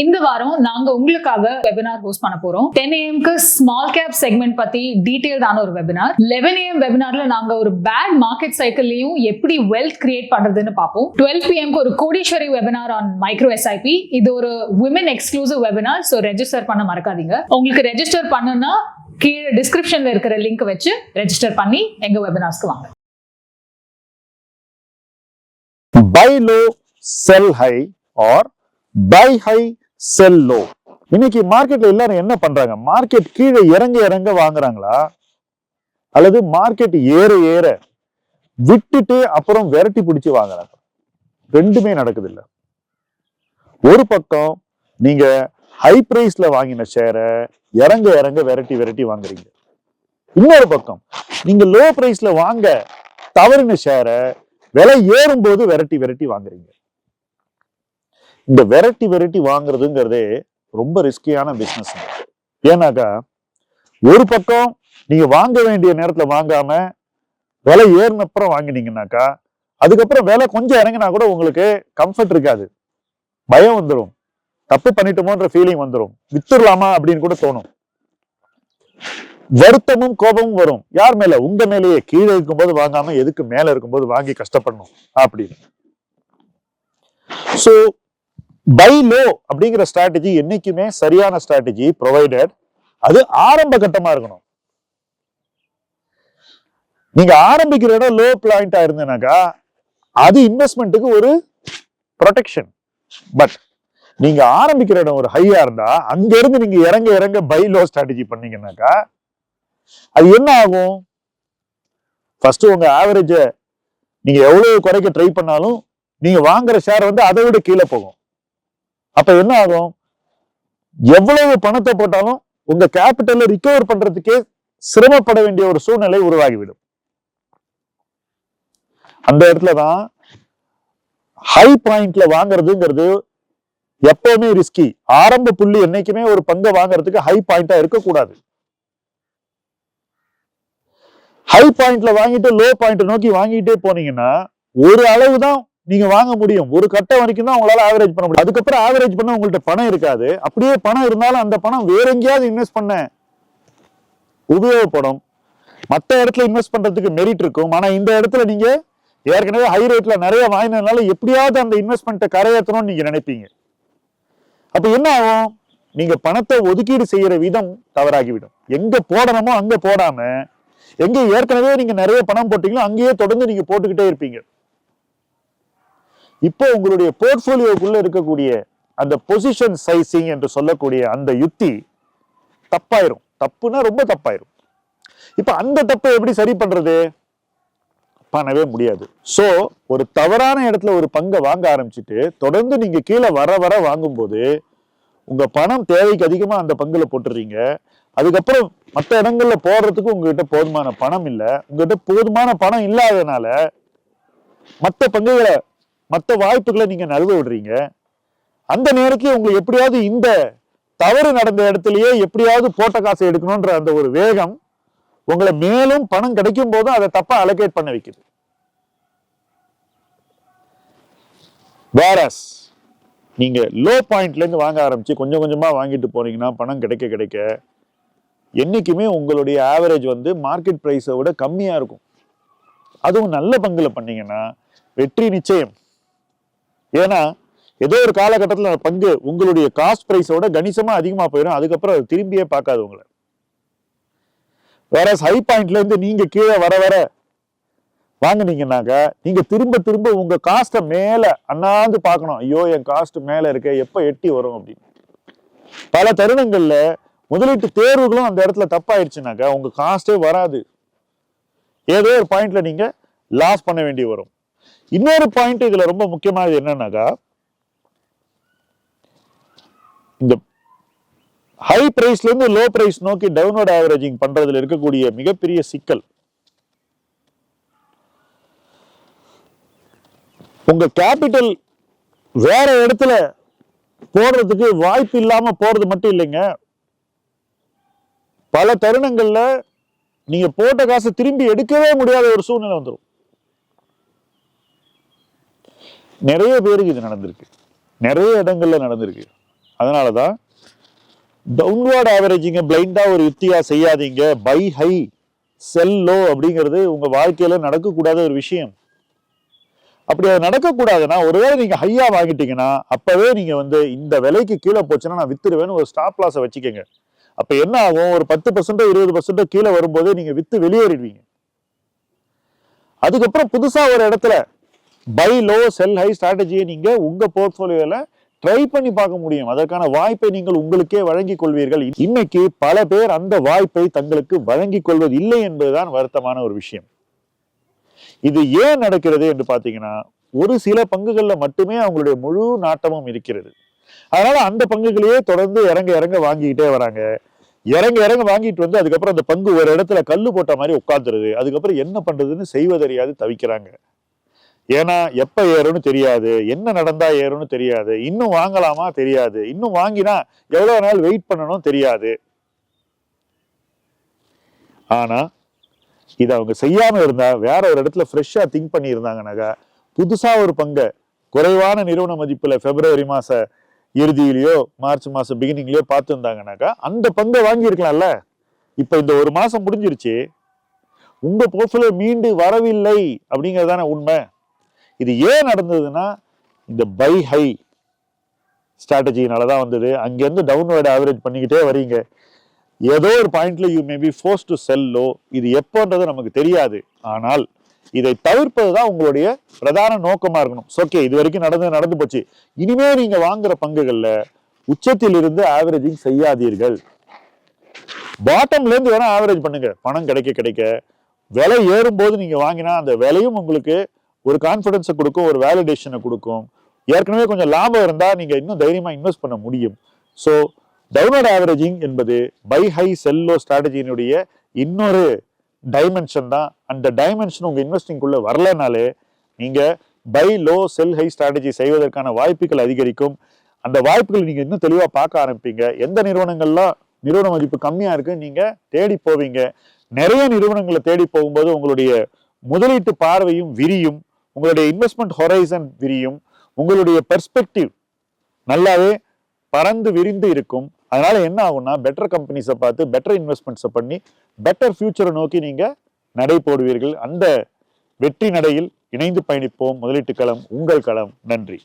இந்த வாரம் நாங்க உங்களுக்காக வெபினார் ஹோஸ்ட் பண்ண போறோம். டென் ஏஎம்க்கு ஸ்மால் கேப் செக்மெண்ட் பத்தி டீடைல்டான ஒரு வெபினார் லெவன் ஏஎம் வெபினார்ல நாங்க ஒரு பேட் மார்க்கெட் சைக்கிள்லயும் எப்படி வெல்த் கிரியேட் பண்றதுன்னு பார்ப்போம். டுவெல் பிஎம்க்கு ஒரு கோடீஸ்வரி வெபினார் ஆன் மைக்ரோ எஸ்ஐபி இது ஒரு women exclusive webinar so register பண்ண மறக்காதீங்க. உங்களுக்கு ரெஜிஸ்டர் பண்ணுனா கீழே டிஸ்கிரிப்ஷன்ல இருக்கிற லிங்க் வச்சு ரெஜிஸ்டர் பண்ணி எங்க வெபினார்ஸ்க்கு வாங்க. Buy low sell high are buy high sell low இன்னைக்கு மார்க்கெட்ல எல்லாரும் என்ன பண்றாங்க? மார்க்கெட் கீழே இறங்க இறங்க வாங்குறாங்களா? அல்லது மார்க்கெட் ஏற ஏற விட்டுட்டு அப்புறம் விரட்டி பிடிச்சு வாங்குறாங்க? ரெண்டுமே நடக்குது இல்ல ஒரு பக்கம் நீங்க ஹை பிரைஸ்ல வாங்கின ஷேரை இறங்க இறங்க விரட்டி விரட்டி வாங்குறீங்க. இன்னொரு பக்கம் நீங்க லோ பிரைஸ்ல வாங்க தவறின ஷேரை விலை ஏறும்போது விரட்டி விரட்டி வாங்குறீங்க. இந்த வெரைட்டி வெரைட்டி வாங்குறதுங்கிறதே ரொம்ப ரிஸ்கியான பிசினஸ் ஏன்னாக்கா ஒரு பக்கம் நீங்க வாங்க வேண்டிய நேரத்துல வாங்காம விலை ஏறினப்புறம் வாங்கினீங்கன்னாக்கா அதுக்கப்புறம் விலை கொஞ்சம் இறங்கினா கூட உங்களுக்கு கம்ஃபர்ட் இருக்காது. பயம் வந்துடும் தப்பு பண்ணிட்டோமோன்ற ஃபீலிங் வந்துடும் வித்துடலாமா அப்படின்னு கூட தோணும். வருத்தமும் கோபமும் வரும். யார் மேல? உங்க மேலேயே. கீழே இருக்கும்போது வாங்காம எதுக்கு மேல இருக்கும்போது வாங்கி கஷ்டப்படணும் அப்படின்னு. சோ பை லோ அப்படிங்கிற ஸ்ட்ராட்டஜி என்னைக்குமே சரியான ஸ்ட்ராட்டஜி ப்ரொவைடட் அது ஆரம்ப கட்டமா இருக்கணும். நீங்க ஆரம்பிக்கிற இடம் லோ பிளாயிண்டா இருந்தனாக்கா அது இன்வெஸ்ட்மெண்ட்டுக்கு ஒரு ப்ரொடெக்ஷன் பட் நீங்க ஆரம்பிக்கிற இடம் ஒரு ஹையா இருந்தா அங்க இருந்து நீங்க இறங்க இறங்க பை லோ ஸ்ட்ராட்டஜி பண்ணீங்கன்னாக்கா அது என்ன ஆகும்? ஃபர்ஸ்ட் உங்க ஆவரேஜ நீங்க எவ்வளவு குறைக்க ட்ரை பண்ணாலும் நீங்க வாங்குற ஷேர் வந்து அதை விட கீழே போகும். அப்ப என்ன ஆகும்? எவ்வளவு பணத்தை போட்டாலும் உங்க கேபிட்டலை ரிகவர் பண்றதுக்கே சிரமப்பட வேண்டிய ஒரு சூழ்நிலை உருவாகிவிடும். அந்த இடத்துல தான் ஹை பாயிண்ட்ல வாங்குறதுங்கிறது எப்பவுமே ரிஸ்கி ஆரம்ப புள்ளி என்னைக்குமே ஒரு பங்கை வாங்குறதுக்கு ஹை பாயிண்டா இருக்கக்கூடாது. ஹை பாயிண்ட்ல வாங்கிட்டு லோ பாயிண்ட் நோக்கி வாங்கிட்டே போனீங்கன்னா ஒரு அளவு தான் நீங்க வாங்க முடியும். ஒரு கட்டம் வரைக்கும் தான் உங்களால ஆவரேஜ் பண்ண முடியும். அதுக்கப்புறம் ஆவரேஜ் பண்ண உங்கள்ட்ட பணம் இருக்காது. அப்படியே பணம் இருந்தாலும் அந்த பணம் வேற எங்கேயாவது இன்வெஸ்ட் பண்ண. உபயோகப்படும். மற்ற இடத்துல இன்வெஸ்ட் பண்றதுக்கு மெரிட் இருக்கும். ஆனா இந்த இடத்துல நீங்க ஏற்கனவே ஹை ரேட்ல நிறைய வாங்கினதுனால எப்படியாவது அந்த இன்வெஸ்ட்மெண்ட்டை கரையேற்றணும்னு நீங்க நினைப்பீங்க. அப்ப என்ன ஆகும்? நீங்க பணத்தை ஒதுக்கீடு செய்யற விதம் தவறாகிவிடும். எங்க போடணுமோ அங்க போடாம எங்க ஏற்கனவே நீங்க நிறைய பணம் போட்டீங்களோ அங்கேயே தொடர்ந்து நீங்க போட்டுக்கிட்டே இருப்பீங்க. இப்போ உங்களுடைய போர்ட்ஃபோலியோக்குள்ள இருக்கக்கூடிய அந்த பொசிஷன் சைசிங் என்று சொல்லக்கூடிய அந்த யுத்தி தப்பாயிரும். தப்புனா ரொம்ப தப்பாயிரும். இப்ப அந்த தப்பை எப்படி சரி பண்றது? பண்ணவே முடியாது. ஸோ ஒரு தவறான இடத்துல ஒரு பங்கை வாங்க ஆரம்பிச்சுட்டு தொடர்ந்து நீங்க கீழே வர வர வாங்கும்போது உங்க பணம் தேவைக்கு அதிகமாக அந்த பங்குல போட்டுறீங்க. அதுக்கப்புறம் மற்ற இடங்கள்ல போடுறதுக்கு உங்ககிட்ட போதுமான பணம் இல்லை. உங்ககிட்ட போதுமான பணம் இல்லாதனால மற்ற பங்குகளை மற்ற வாய்ப்புகளை நீங்கள் நழுவ விடுறீங்க. அந்த நேரத்தில் உங்களுக்கு எப்படியாவது இந்த தவறு நடந்த இடத்துலயே எப்படியாவது போட்ட காசை எடுக்கணுன்ற அந்த ஒரு வேகம் உங்களை மேலும் பணம் கிடைக்கும் போதும் அதை தப்பா அலோகேட் பண்ண வைக்குது. வேரஸ் நீங்க லோ பாயிண்ட்ல இருந்து வாங்க ஆரம்பிச்சு கொஞ்சம் கொஞ்சமா வாங்கிட்டு போனீங்கன்னா பணம் கிடைக்க கிடைக்க என்னைக்குமே உங்களுடைய ஆவரேஜ் வந்து மார்க்கெட் பிரைஸை விட கம்மியா இருக்கும். அதுவும் நல்ல பங்குல பண்ணீங்கன்னா வெற்றி நிச்சயம். ஏன்னா ஏதோ ஒரு காலகட்டத்தில் அந்த பங்கு உங்களுடைய காஸ்ட் ப்ரைஸோட கணிசமாக அதிகமாக போயிடும் அதுக்கப்புறம் அது திரும்பியே பார்க்காது உங்களை. வேற ஹை பாயிண்ட்லேருந்து நீங்கள் கீழே வர வர வாங்குனீங்கன்னாக்கா நீங்கள் திரும்ப திரும்ப உங்கள் காஸ்ட்டை மேலே அண்ணாந்து பார்க்கணும். ஐயோ என் காஸ்ட் மேலே இருக்க எப்போ எட்டி வரும் அப்படின்னு. பல தருணங்களில் முதலீட்டு தேர்வுகளும் அந்த இடத்துல தப்பாயிடுச்சுனாக்கா உங்கள் காஸ்ட்டே வராது. ஏதோ ஒரு பாயிண்ட்ல நீங்கள் லாஸ் பண்ண வேண்டி வரும். இன்னொரு பாயிண்ட் இதுல ரொம்ப முக்கியமானது என்னன்னாக்கா இந்த ஹை பிரைஸ்ல இருந்து லோ பிரைஸ் நோக்கி டவுன்வர்ட் ஆவரேஜிங் பண்றதுல இருக்கக்கூடிய மிகப்பெரிய சிக்கல். உங்க கேபிட்டல் வேற இடத்துல போடுறதுக்கு வாய்ப்பு இல்லாம போறது மட்டும் இல்லைங்க. பல தருணங்கள்ல நீங்க போட்ட காசை திரும்பி எடுக்கவே முடியாத ஒரு சூழ்நிலை வந்துடும் நிறைய பேருக்கு இது நடந்திருக்கு. நிறைய இடங்கள்ல நடந்திருக்கு. அதனால தான் டவுன்வர்ட் ஆவரேஜிங்க பிளைண்டாக ஒரு யுத்தியாக செய்யாதீங்க. பை ஹை செல் லோ அப்படிங்கிறது உங்கள் வாழ்க்கையில் நடக்கக்கூடாத ஒரு விஷயம். அப்படி அது நடக்கக்கூடாதுன்னா ஒருவேளை நீங்கள் ஹையாக வாங்கிட்டீங்கன்னா அப்போவே நீங்கள் வந்து இந்த விலைக்கு கீழே போச்சுன்னா நான் வித்துருவேன்னு ஒரு ஸ்டாப் லாஸை வச்சுக்கோங்க. அப்போ என்ன ஆகும்? ஒரு பத்து பர்சன்டோ இருபது பர்சன்டோ கீழே வரும்போதே நீங்கள் விற்று வெளியேறிடுவீங்க. அதுக்கப்புறம் புதுசாக ஒரு இடத்துல பை லோ செல் ஹை ஸ்ட்ராட்டஜியை நீங்கள் உங்க போர்ட்ஃபோலியோவில் ட்ரை பண்ணி பார்க்க முடியும். அதற்கான வாய்ப்பை நீங்கள் உங்களுக்கே வழங்கிக் கொள்வீர்கள். இன்னைக்கு பல பேர் அந்த வாய்ப்பை தங்களுக்கு வழங்கிக் கொள்வது இல்லை என்பதுதான் வருத்தமான ஒரு விஷயம். இது ஏன் நடக்கிறது என்று பார்த்தீங்கன்னா ஒரு சில பங்குகள்ல மட்டுமே அவங்களுடைய முழு நாட்டமும் இருக்கிறது. அதனால அந்த பங்குகளையே தொடர்ந்து இறங்க இறங்க வாங்கிக்கிட்டே வராங்க. இறங்க இறங்க வாங்கிட்டு வந்து அதுக்கப்புறம் அந்த பங்கு ஒரு இடத்துல கல்லு போட்ட மாதிரி உட்காந்துருது அதுக்கப்புறம் என்ன பண்றதுன்னு செய்வதறியாது தவிக்கிறாங்க. ஏன்னா எப்போ ஏறும்னு தெரியாது என்ன நடந்தா ஏறும்னு தெரியாது இன்னும் வாங்கலாமா தெரியாது இன்னும் வாங்கினா எவ்வளோ நாள் வெயிட் பண்ணணும் தெரியாது. ஆனால் இதை அவங்க செய்யாமல் இருந்தால் வேற ஒரு இடத்துல ஃப்ரெஷ்ஷாக திங்க் பண்ணியிருந்தாங்கனாக்கா புதுசாக ஒரு பங்கை. குறைவான நிறுவன மதிப்பில் பிப்ரவரி மாத இறுதியிலையோ மார்ச் மாதம் பிகினிங்லேயோ பார்த்துருந்தாங்கனாக்கா அந்த பங்கை வாங்கியிருக்கலாம்ல. இப்போ இந்த ஒரு மாதம் முடிஞ்சிருச்சு. உங்கள் போர்ட்ஃபோலியோ மீண்டு வரவில்லை அப்படிங்கிறது தானே உண்மை? இது ஏன் நடந்ததுன்னா இந்த பை ஹை ஸ்ட்ராட்டஜினால தான் வந்தது. அங்கேருந்து டவுன்வேர்டு ஆவரேஜ் பண்ணிக்கிட்டே வரீங்க. ஏதோ ஒரு பாயிண்ட்ல யூ மேபி ஃபோர்ஸ் டு செல்லோ இது எப்போன்றது நமக்கு தெரியாது. ஆனால் இதை தவிர்ப்பது தான் உங்களுடைய பிரதான நோக்கமா இருக்கணும். ஓகே இது வரைக்கும் நடந்து நடந்து போச்சு. இனிமே நீங்க வாங்குற பங்குகள்ல உச்சத்தில் இருந்து ஆவரேஜிங் செய்யாதீர்கள் பாட்டம்ல இருந்து வேணா ஆவரேஜ் பண்ணுங்க. பணம் கிடைக்க கிடைக்க. விலை ஏறும்போது நீங்க வாங்கினா அந்த விலையும் உங்களுக்கு ஒரு கான்ஃபிடன்ஸை கொடுக்கும் ஒரு வேலிடேஷனை கொடுக்கும். ஏற்கனவே கொஞ்சம் லாபம் இருந்தால் நீங்கள் இன்னும் தைரியமாக இன்வெஸ்ட் பண்ண முடியும். ஸோ டவுன்வர்ட் ஆவரேஜிங் என்பது பை ஹை செல்லோ ஸ்ட்ராட்டஜியினுடைய இன்னொரு டைமென்ஷன் தான். அந்த டைமென்ஷன் உங்கள் இன்வெஸ்டிங்குள்ளே வரலனாலே நீங்கள் buy low sell high strategy செய்வதற்கான வாய்ப்புகள் அதிகரிக்கும். அந்த வாய்ப்புகள் நீங்கள் இன்னும் தெளிவாக பார்க்க ஆரம்பிப்பீங்க. எந்த நிறுவனங்கள்லாம் நிறுவன மதிப்பு கம்மியாக இருக்குன்னு நீங்கள் தேடி போவீங்க. நிறைய நிறுவனங்களை தேடி போகும்போது உங்களுடைய முதலீட்டு பார்வையும் விரியும். உங்களுடைய இன்வெஸ்ட்மெண்ட் ஹொரைசன் விரியும். உங்களுடைய பெர்ஸ்பெக்டிவ் நல்லாவே பறந்து விரிந்து இருக்கும். அதனால என்ன ஆகும்னா பெட்டர் கம்பெனிஸை பார்த்து பெட்டர் இன்வெஸ்ட்மெண்ட்ஸை பண்ணி பெட்டர் ஃபியூச்சரை நோக்கி நீங்க நடை போடுவீர்கள். அந்த வெற்றி நடையில் இணைந்து பயணிப்போம். முதலீட்டு களம் உங்கள் களம். நன்றி.